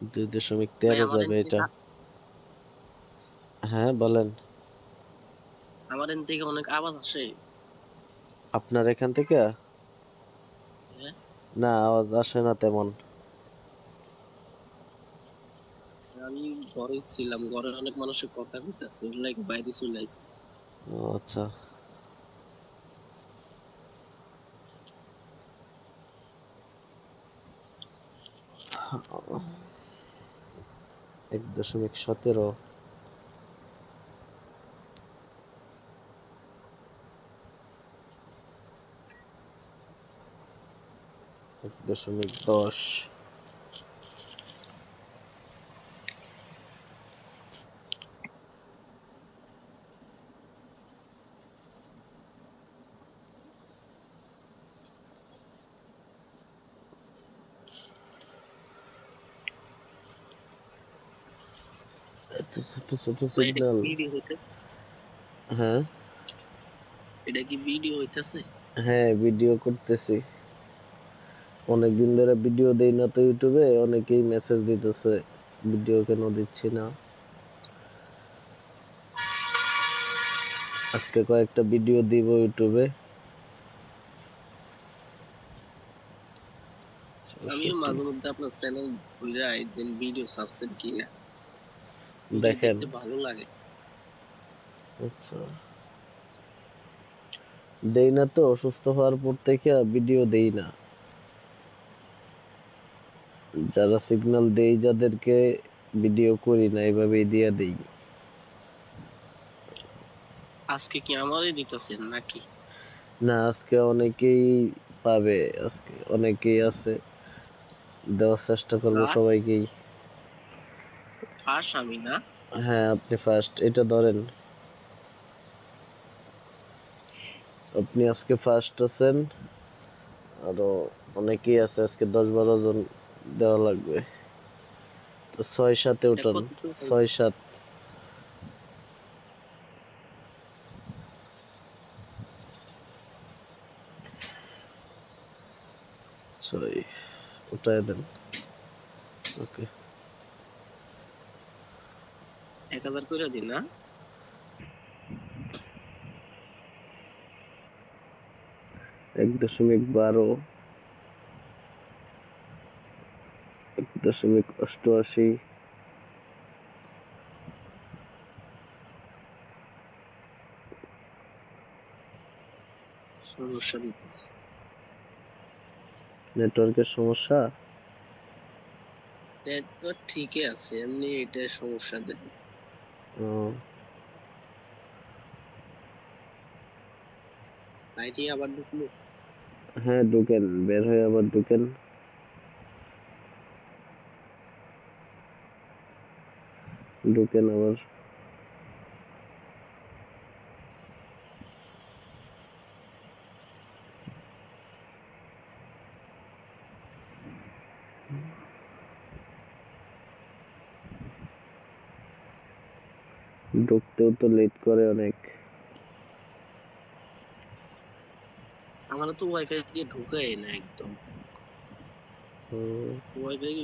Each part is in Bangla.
দুই দশমিক তেরো যাবে এটা। হ্যাঁ বলেন। আমার এখান থেকে অনেক আওয়াজ আসে। আপনার এখান থেকে? হ্যাঁ। না আওয়াজ আসে না তেমন। আমি ঘরে ছিলাম ঘরে অনেক মানুষের কথা কইতাছে লাইক বাইরে চলে আইছি। ও আচ্ছা। এক দশমিক সতেরো এক দশমিক দশ ছোট ছোট ভাই, এটা সিগন্যাল ভিডিও হইতাছে? হ্যাঁ? এটা কি ভিডিও হইতাছে? হ্যাঁ ভিডিও করতেছি। অনেকদিন ধরে ভিডিও দেই না তো ইউটিউবে অনেকেই মেসেজ দিতেছে ভিডিও কেন দিচ্ছি না? আজকে কয়েকটা ভিডিও দিব ইউটিউবে। আমিও মাঝে মধ্যে আপনার চ্যানেল ঘুরে দেন ভিডিও ছাড়ছেন কি না দেখেন। ভালো লাগে। আচ্ছা। দেই না তো অসুস্থ হওয়ার পর থেকে ভিডিও দেই না। যারা সিগন্যাল দেই যাদেরকে ভিডিও করি না এভাবেই দিয়ে দেই। আজকে কি আমারই দিতেছেন নাকি? না আজকে অনেকেই পাবে আজকে অনেকেই আছে। দেওয়ার চেষ্টা করব সবাইকেই। ফাঁস আমি না। হ্যাঁ আপনি ফার্স্ট এটা ধরেন। আপনি আজকে ফার্স্ট আছেন আরও অনেকেই আছে আজকে দশ বারো জন দেওয়া লাগবে। তো ছয় সাতে হলো? ছয় সাত। ছয় উঠায় দেন। ওকে। এক হাজার করে দিন না? এক দশমিক বারো এক দশমিক অষ্টআশি সমস্যা দিতেছে। নেটওয়ার্কের সমস্যা? নেটওয়ার্ক ঠিকই আছে এমনি এটা সমস্যা দেয়। লাইটই আবার ঢুকলো? হ্যাঁ ঢুকেন বের হয়ে আবার ঢুকেন। ঢুকেন আবার। ঢুকতেও তো লেট করে অনেক। আমার তো ওয়াইফাই দিয়ে ঢুকাই না একদম। ওয়াইফাই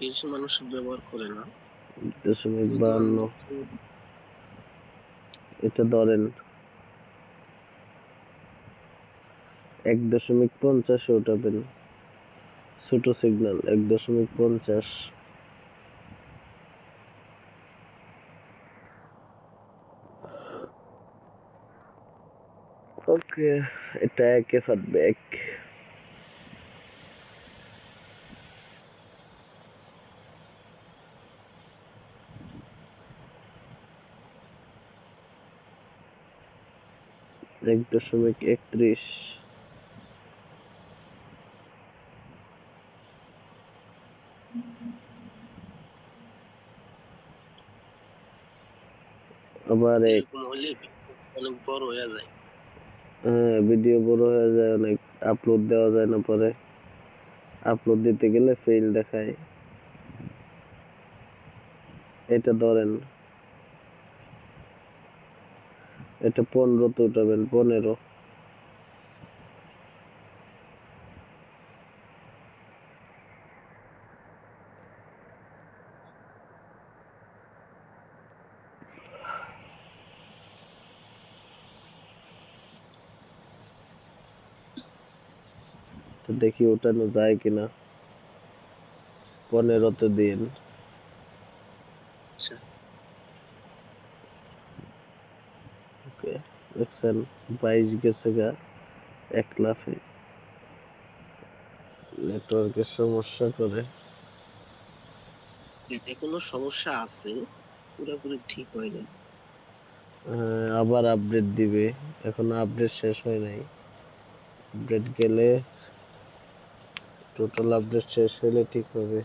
বেশি মানুষ ব্যবহার করে না। দশমিক বাহান্ন এটা ধরেন এক দশমিক পঞ্চাশে উঠাবেন ছোট সিগন্যাল এক দশমিক পঞ্চাশ। ওকে এটা একে ফাটবে এক এক দশমিক একত্রিশ আবার এক এরকম হলে অনেক বড় হয়ে যায় হ্যাঁ ভিডিও বড় হয়ে যায়, অনেক আপলোড দেওয়া যায় না পরে। আপলোড দিতে গেলে ফেল দেখায়। এটা ধরেন, এটা পনেরো তো উঠাবেন, পনেরো। দেখি ওঠানো যায় কিনা। পনেরোতে দিন। আচ্ছা। ওকে দেখছেন বাইশ গেছে গা এক লাফে। নেটওয়ার্কের সমস্যা করে। এখনও সমস্যা আছে? পুরোপুরি ঠিক হয় না আবার আপডেট দিবে। এখনও আপডেট শেষ হয় নাই। আপডেট গেলে টোটাল আপডেট শেষ হলে ঠিক হবে।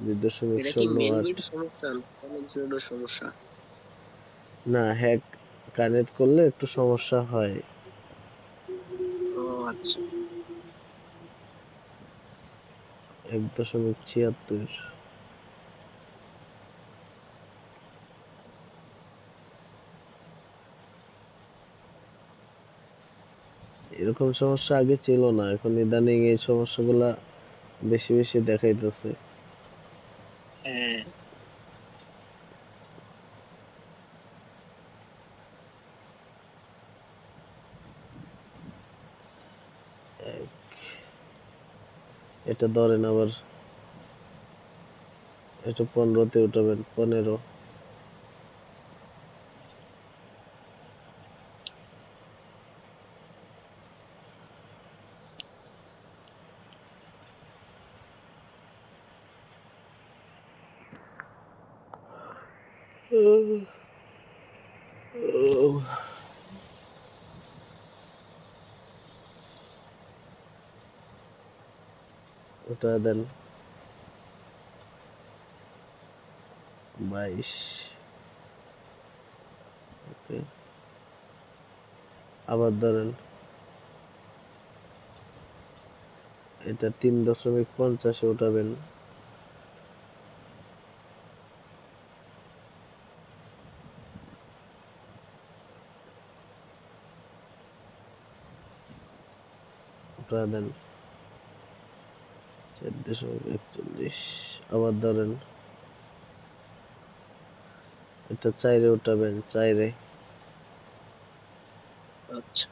দুই দশমিক সমস্যা? না হ্যাক কানেক্ট করলে একটু সমস্যা হয়। ও আচ্ছা। এক দশমিক ছিয়াত্তর। এরকম সমস্যা আগে ছিল না। এখন ইদানিং এই সমস্যাগুলা বেশি বেশি দেখাইতেছে। হ্যাঁ। এটা ধরেন আবার এটা পনেরোতে উঠাবেন পনেরো। ওটা দেন। বাইশ। আবার ধরেন। এটা তিন দশমিক পঞ্চাশে উঠাবেন। ওটা দেন। চার দশমিক একচল্লিশ। আবার ধরেন। এটা চাইরে উঠাবেন চাইরে। আচ্ছা।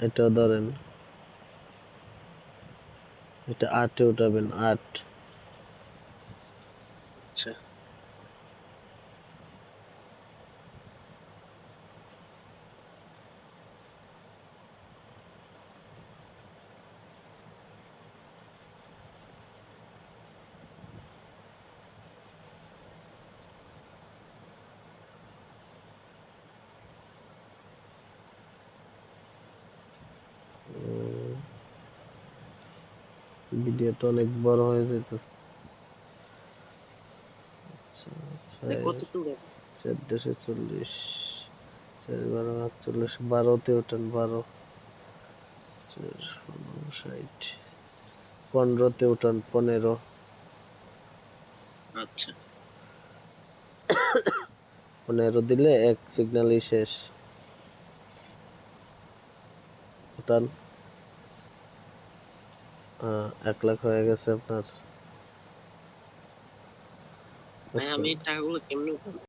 এটা ধরেন। এটা আটে উঠাবেন আট। আচ্ছা। ভিডিও তো অনেক বড় হয়ে যেতেছে আচ্ছা, চোদ্দশো চল্লিশ চার বারো আটচল্লিশ বারোতে ওঠেন বারো ষাট পনেরোতে উঠান পনেরো। আচ্ছা। পনেরো দিলে এক সিগন্যালই শেষ। উঠান আহ, এক লাখ হয়ে গেছে আপনার ভাই আমি এই টাকাগুলো কেমনে উঠাবো